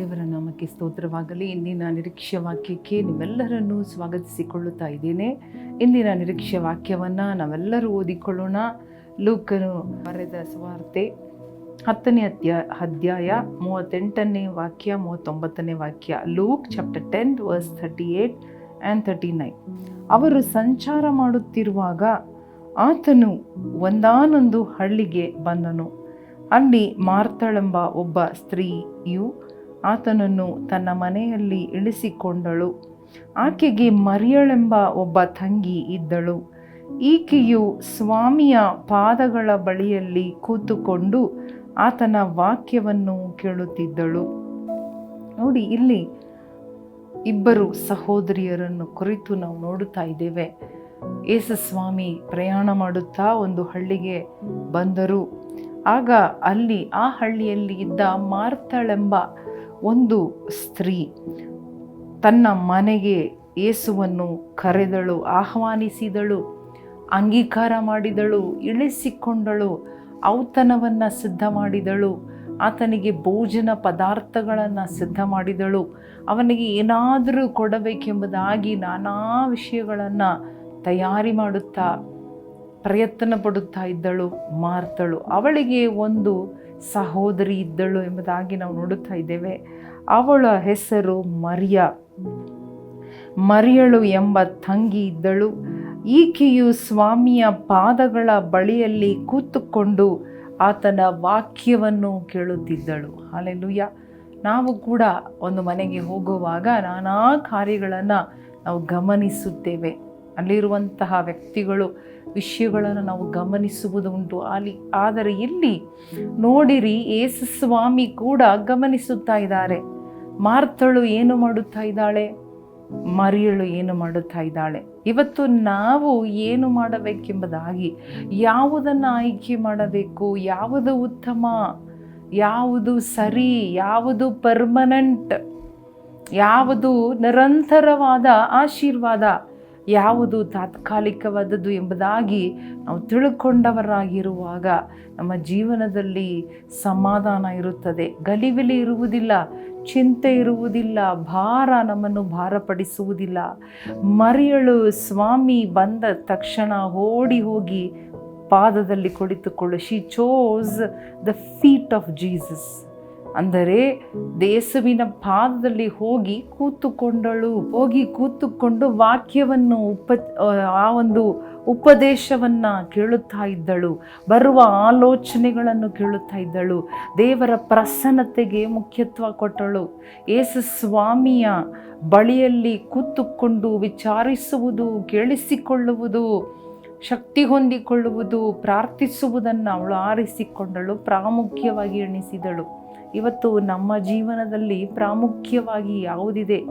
ದೇವರ ನಾಮಕ್ಕೆ ಸ್ತೋತ್ರವಾಗಲಿ. ಇಂದಿನ ನಿರೀಕ್ಷೆ ವಾಕ್ಯಕ್ಕೆ ನೀವೆಲ್ಲರನ್ನೂ ಸ್ವಾಗತಿಸಿಕೊಳ್ಳುತ್ತಾ ಇದ್ದೇನೆ. ಇಂದಿನ ನಿರೀಕ್ಷೆ ವಾಕ್ಯವನ್ನು ನಾವೆಲ್ಲರೂ ಓದಿಕೊಳ್ಳೋಣ. ಲೂಕನು ಬರೆದ ಸ್ವಾರ್ತೆ ಹತ್ತನೇ ಅಧ್ಯಾಯ ಅಧ್ಯಾಯ ಮೂವತ್ತೆಂಟನೇ ವಾಕ್ಯ, ಮೂವತ್ತೊಂಬತ್ತನೇ ವಾಕ್ಯ, Luke chapter ten verse thirty eight and thirty nine. ಅವರು ಸಂಚಾರ ಮಾಡುತ್ತಿರುವಾಗ ಆತನು ಒಂದಾನೊಂದು ಹಳ್ಳಿಗೆ ಬಂದನು. ಅಲ್ಲಿ ಮಾರ್ತಳೆಂಬ ಒಬ್ಬ ಸ್ತ್ರೀಯು ಆತನನ್ನು ತನ್ನ ಮನೆಯಲ್ಲಿ ಇಳಿಸಿಕೊಂಡಳು. ಆಕೆಗೆ ಮರಿಯಳೆಂಬ ಒಬ್ಬ ತಂಗಿ ಇದ್ದಳು. ಈಕೆಯು ಸ್ವಾಮಿಯ ಪಾದಗಳ ಬಳಿಯಲ್ಲಿ ಕೂತುಕೊಂಡು ಆತನ ವಾಕ್ಯವನ್ನು ಕೇಳುತ್ತಿದ್ದಳು. ನೋಡಿ, ಇಲ್ಲಿ ಇಬ್ಬರು ಸಹೋದರಿಯರನ್ನು ಕುರಿತು ನಾವು ನೋಡುತ್ತಾ ಇದ್ದೇವೆ. ಯೇಸುಸ್ವಾಮಿ ಪ್ರಯಾಣ ಮಾಡುತ್ತಾ ಒಂದು ಹಳ್ಳಿಗೆ ಬಂದರು. ಆಗ ಅಲ್ಲಿ ಆ ಹಳ್ಳಿಯಲ್ಲಿ ಇದ್ದ ಮಾರ್ತಳೆಂಬ ಒಂದು ಸ್ತ್ರೀ ತನ್ನ ಮನೆಗೆ ಯೇಸುವನ್ನು ಕರೆದಳು, ಆಹ್ವಾನಿಸಿದಳು, ಅಂಗೀಕಾರ ಮಾಡಿದಳು, ಇಳಿಸಿಕೊಂಡಳು, ಔತಣವನ್ನು ಸಿದ್ಧ ಮಾಡಿದಳು, ಆತನಿಗೆ ಭೋಜನ ಪದಾರ್ಥಗಳನ್ನು ಸಿದ್ಧ ಮಾಡಿದಳು. ಅವನಿಗೆ ಏನಾದರೂ ಕೊಡಬೇಕೆಂಬುದಾಗಿ ನಾನಾ ವಿಷಯಗಳನ್ನು ತಯಾರಿ ಮಾಡುತ್ತಾ ಪ್ರಯತ್ನ ಪಡುತ್ತಾ ಇದ್ದಳು ಮಾರ್ತಳು. ಅವಳಿಗೆ ಒಂದು ಸಹೋದರಿ ಇದ್ದಳು ಎಂಬುದಾಗಿ ನಾವು ನೋಡುತ್ತಾ ಇದ್ದೇವೆ. ಅವಳ ಹೆಸರು ಮರಿಯ. ಮರಿಯಳು ಎಂಬ ತಂಗಿ ಇದ್ದಳು. ಈಕೆಯು ಸ್ವಾಮಿಯ ಪಾದಗಳ ಬಳಿಯಲ್ಲಿ ಕೂತುಕೊಂಡು ಆತನ ವಾಕ್ಯವನ್ನು ಕೇಳುತ್ತಿದ್ದಳು. ಅಲ್ಲೆಲುಯ್ಯ ನಾವು ಕೂಡ ಒಂದು ಮನೆಗೆ ಹೋಗುವಾಗ ನಾನಾ ಕಾರ್ಯಗಳನ್ನು ನಾವು ಗಮನಿಸುತ್ತೇವೆ. ಅಲ್ಲಿರುವಂತಹ ವ್ಯಕ್ತಿಗಳು ವಿಷಯಗಳನ್ನು ನಾವು ಗಮನಿಸುವುದುಂಟು. ಅಲ್ಲಿ, ಆದರೆ ಇಲ್ಲಿ ನೋಡಿರಿ, ಯೇಸು ಸ್ವಾಮಿ ಕೂಡ ಗಮನಿಸುತ್ತಾ ಇದ್ದಾರೆ. ಮಾರ್ತಳು ಏನು ಮಾಡುತ್ತಾ ಇದ್ದಾಳೆ? ಮರಿಯಳು ಏನು ಮಾಡುತ್ತಾ ಇದ್ದಾಳೆ? ಇವತ್ತು ನಾವು ಏನು ಮಾಡಬೇಕೆಂಬುದಾಗಿ ಯಾವುದನ್ನು ಆಯ್ಕೆ ಮಾಡಬೇಕು? ಯಾವುದು ಉತ್ತಮ? ಯಾವುದು ಸರಿ? ಯಾವುದು ಪರ್ಮನೆಂಟ್ ಯಾವುದು ನಿರಂತರವಾದ ಆಶೀರ್ವಾದ? ಯಾವುದು ತಾತ್ಕಾಲಿಕವಾದದ್ದು ಎಂಬುದಾಗಿ ನಾವು ತಿಳ್ಕೊಂಡವರಾಗಿರುವಾಗ ನಮ್ಮ ಜೀವನದಲ್ಲಿ ಸಮಾಧಾನ ಇರುತ್ತದೆ. ಗಲಿಬಿಲಿ ಇರುವುದಿಲ್ಲ, ಚಿಂತೆ ಇರುವುದಿಲ್ಲ, ಭಾರ ನಮ್ಮನ್ನು ಭಾರಪಡಿಸುವುದಿಲ್ಲ. ಮರಿಯಳು ಸ್ವಾಮಿ ಬಂದ ತಕ್ಷಣ ಓಡಿ ಹೋಗಿ ಪಾದದಲ್ಲಿ ಕುಳಿತುಕೊಳ್ಳು. She chose the feet of Jesus ಅಂದರೆ ದೇಸುವಿನ ಪಾದದಲ್ಲಿ ಹೋಗಿ ಕೂತುಕೊಂಡಳು, ಹೋಗಿ ಕೂತುಕೊಂಡು ವಾಕ್ಯವನ್ನು ಉಪ ಆ ಒಂದು ಉಪದೇಶವನ್ನು ಕೇಳುತ್ತಾ ಇದ್ದಳು, ಬರುವ ಆಲೋಚನೆಗಳನ್ನು ಕೇಳುತ್ತಾ ಇದ್ದಳು, ದೇವರ ಪ್ರಸನ್ನತೆಗೆ ಮುಖ್ಯತ್ವ ಕೊಟ್ಟಳು. ಏಸು ಸ್ವಾಮಿಯ ಬಳಿಯಲ್ಲಿ ಕೂತುಕೊಂಡು ವಿಚಾರಿಸುವುದು, ಕೇಳಿಸಿಕೊಳ್ಳುವುದು, ಶಕ್ತಿ ಹೊಂದಿಕೊಳ್ಳುವುದು, ಪ್ರಾರ್ಥಿಸುವುದನ್ನು ಅವಳು ಆರಿಸಿಕೊಂಡಳು, ಪ್ರಾಮುಖ್ಯವಾಗಿ ಎಣಿಸಿದಳು. ಇವತ್ತು ನಮ್ಮ ಜೀವನದಲ್ಲಿ ಪ್ರಾಮುಖ್ಯವಾಗಿ ಯಾವುದಿದೆ?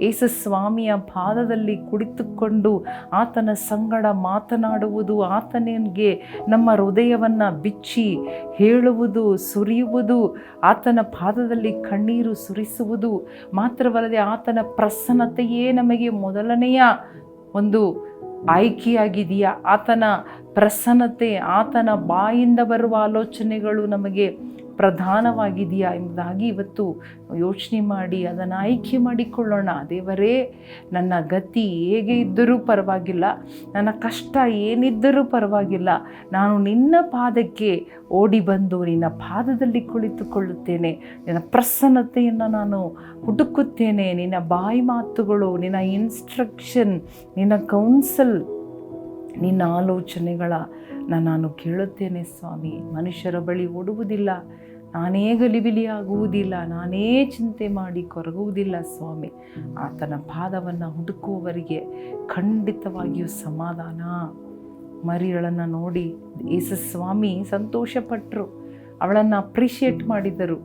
ಏಸು ಸ್ವಾಮಿಯ ಪಾದದಲ್ಲಿ ಕುಳಿತುಕೊಂಡು ಆತನ ಸಂಗಡ ಮಾತನಾಡುವುದು, ಆತನಿಗೆ ನಮ್ಮ ಹೃದಯವನ್ನು ಬಿಚ್ಚಿ ಹೇಳುವುದು, ಸುರಿಯುವುದು, ಆತನ ಪಾದದಲ್ಲಿ ಕಣ್ಣೀರು ಸುರಿಸುವುದು ಮಾತ್ರವಲ್ಲದೆ ಆತನ ಪ್ರಸನ್ನತೆಯೇ ನಮಗೆ ಮೊದಲನೆಯ ಒಂದು ಆಯ್ಕೆಯಾಗಿದೆಯಾ? ಆತನ ಪ್ರಸನ್ನತೆ, ಆತನ ಬಾಯಿಂದ ಬರುವ ಆಲೋಚನೆಗಳು ನಮಗೆ ಪ್ರಧಾನವಾಗಿದೆಯಾ ಎಂಬುದಾಗಿ ಇವತ್ತು ಯೋಚನೆ ಮಾಡಿ, ಅದನ್ನು ಆಯ್ಕೆ ಮಾಡಿಕೊಳ್ಳೋಣ. ದೇವರೇ, ನನ್ನ ಗತಿ ಹೇಗೆ ಇದ್ದರೂ ಪರವಾಗಿಲ್ಲ. ನನ್ನ ಕಷ್ಟ ಏನಿದ್ದರೂ ಪರವಾಗಿಲ್ಲ. ನಾನು ನಿನ್ನ ಪಾದಕ್ಕೆ ಓಡಿ ಬಂದು ನಿನ್ನ ಪಾದದಲ್ಲಿ ಕುಳಿತುಕೊಳ್ಳುತ್ತೇನೆ. ನಿನ್ನ ಪ್ರಸನ್ನತೆಯನ್ನು ನಾನು ಹುಡುಕುತ್ತೇನೆ. ನಿನ್ನ ಬಾಯಿ ಮಾತುಗಳು, ನಿನ್ನ ಇನ್ಸ್ಟ್ರಕ್ಷನ್ ನಿನ್ನ ಕೌನ್ಸಲ್ ನಿನ್ನ ಆಲೋಚನೆಗಳ ನಾನು ಕೇಳುತ್ತೇನೆ ಸ್ವಾಮಿ. ಮನುಷ್ಯರ ಬಳಿ ಓಡುವುದಿಲ್ಲ. ನಾನೇ ಗಲಿಬಿಲಿಯಾಗುವುದಿಲ್ಲ, ನಾನೇ ಚಿಂತೆ ಮಾಡಿ ಕೊರಗುವುದಿಲ್ಲ ಸ್ವಾಮಿ. ಆತನ ಪಾದವನ್ನು ಹುಡುಕುವವರಿಗೆ ಖಂಡಿತವಾಗಿಯೂ ಸಮಾಧಾನ. ಮರಿಗಳನ್ನು ನೋಡಿ ಯೇಸು ಸ್ವಾಮಿ ಸಂತೋಷಪಟ್ಟರು ಅವಳನ್ನು ಅಪ್ರಿಷಿಯೇಟ್ ಮಾಡಿದರು.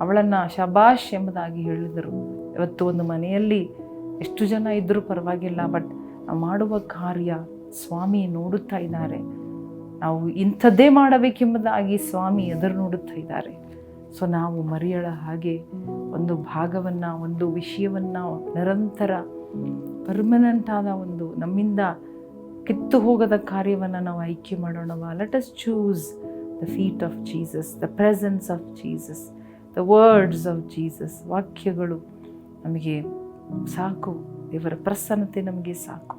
ಅವಳನ್ನು ಶಬಾಷ್ ಎಂಬುದಾಗಿ ಹೇಳಿದರು. ಇವತ್ತು ಒಂದು ಮನೆಯಲ್ಲಿ ಎಷ್ಟು ಜನ ಇದ್ದರೂ ಪರವಾಗಿಲ್ಲ, ಬಟ್ ಮಾಡುವ ಕಾರ್ಯ ಸ್ವಾಮಿ ನೋಡುತ್ತಾ ಇದ್ದಾರೆ. ನಾವು ಇಂಥದ್ದೇ ಮಾಡಬೇಕೆಂಬುದಾಗಿ ಸ್ವಾಮಿ ಎದುರು ನೋಡುತ್ತಾ ಇದ್ದಾರೆ. ಸೊ ನಾವು ಮರಿಯಳ ಹಾಗೆ ಒಂದು ಭಾಗವನ್ನು, ಒಂದು ವಿಷಯವನ್ನು ನಿರಂತರ ಪರ್ಮನೆಂಟ್ ಆದ ಒಂದು ನಮ್ಮಿಂದ ಕಿತ್ತು ಹೋಗದ ಕಾರ್ಯವನ್ನು ನಾವು ಆಯ್ಕೆ ಮಾಡೋಣವ. Let us choose the feet of Jesus the presence of Jesus the words of Jesus ವಾಕ್ಯಗಳು ನಮಗೆ ಸಾಕು, ದೇವರ ಪ್ರಸನ್ನತೆ ನಮಗೆ ಸಾಕು.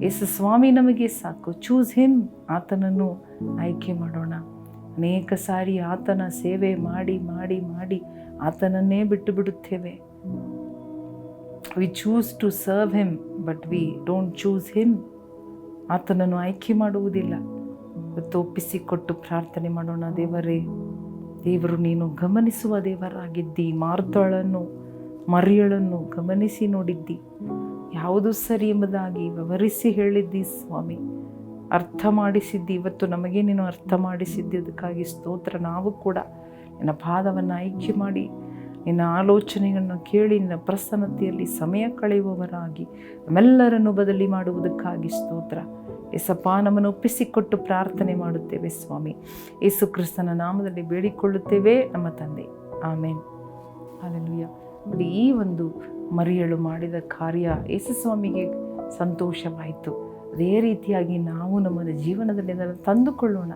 ಯೇಸು ಸ್ವಾಮಿ ನಮಗೆ ಸಾಕು. ಚೂಸ್ ಹಿಮ್ ಆತನನ್ನು ಆಯ್ಕೆ ಮಾಡೋಣ. ಅನೇಕ ಸಾರಿ ಆತನ ಸೇವೆ ಮಾಡಿ ಮಾಡಿ ಮಾಡಿ ಆತನನ್ನೇ ಬಿಟ್ಟು ಬಿಡುತ್ತೇವೆ we choose to serve him but we don't choose him ಆತನನ್ನು ಆಯ್ಕೆ ಮಾಡುವುದಿಲ್ಲ. ಇವತ್ತು ಒಪ್ಪಿಸಿಕೊಟ್ಟು ಪ್ರಾರ್ಥನೆ ಮಾಡೋಣ ದೇವರೇ. ದೇವರು, ನೀನು ಗಮನಿಸುವ ದೇವರಾಗಿದ್ದಿ. ಮಾರ್ತಳನ್ನು, ಮರಿಯಳನ್ನು ಗಮನಿಸಿ ನೋಡಿದ್ದಿ. ಯಾವುದು ಸರಿ ಎಂಬುದಾಗಿ ವಿವರಿಸಿ ಹೇಳಿದ್ದಿ ಸ್ವಾಮಿ. ಅರ್ಥ ಮಾಡಿಸಿದ್ದಿ, ಇವತ್ತು ನಮಗೆ ನೀನು ಅರ್ಥ ಮಾಡಿಸಿದ್ದಿ ಅದಕ್ಕಾಗಿ ಸ್ತೋತ್ರ, ನಾವು ಕೂಡ ನಿನ್ನ ಪಾದವನ್ನು ಆಯ್ಕೆ ಮಾಡಿ, ನಿನ್ನ ಆಲೋಚನೆಯನ್ನು ಕೇಳಿ, ನಿನ್ನ ಪ್ರಸನ್ನತೆಯಲ್ಲಿ ಸಮಯ ಕಳೆಯುವವರಾಗಿ, ನಮ್ಮೆಲ್ಲರನ್ನು ಬದಲಿ ಮಾಡುವುದಕ್ಕಾಗಿ ಸ್ತೋತ್ರ. ಎಸಪ್ಪ ನಮ್ಮನ್ನು ಒಪ್ಪಿಸಿಕೊಟ್ಟು ಪ್ರಾರ್ಥನೆ ಮಾಡುತ್ತೇವೆ ಸ್ವಾಮಿ. ಯೇಸು ಕ್ರಿಸ್ತನ ನಾಮದಲ್ಲಿ ಬೇಡಿಕೊಳ್ಳುತ್ತೇವೆ ನಮ್ಮ ತಂದೆ. ಆಮೇನ್. ಅಲ್ಲೆಲುಯ್ಯ ನೋಡಿ, ಈ ಒಂದು ಮರಿಯಳು ಮಾಡಿದ ಕಾರ್ಯ ಯೇಸುಸ್ವಾಮಿಗೆ ಸಂತೋಷವಾಯಿತು. ಅದೇ ರೀತಿಯಾಗಿ ನಾವು ನಮ್ಮ ಜೀವನದಲ್ಲಿ ಅದನ್ನು ತಂದುಕೊಳ್ಳೋಣ,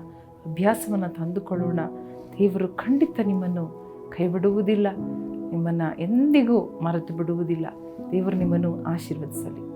ಅಭ್ಯಾಸವನ್ನು ತಂದುಕೊಳ್ಳೋಣ. ದೇವರು ಖಂಡಿತ ನಿಮ್ಮನ್ನು ಕೈ ಬಿಡುವುದಿಲ್ಲ ನಿಮ್ಮನ್ನು ಎಂದಿಗೂ ಮರೆತು ಬಿಡುವುದಿಲ್ಲ. ದೇವರು ನಿಮ್ಮನ್ನು ಆಶೀರ್ವದಿಸಲಿ.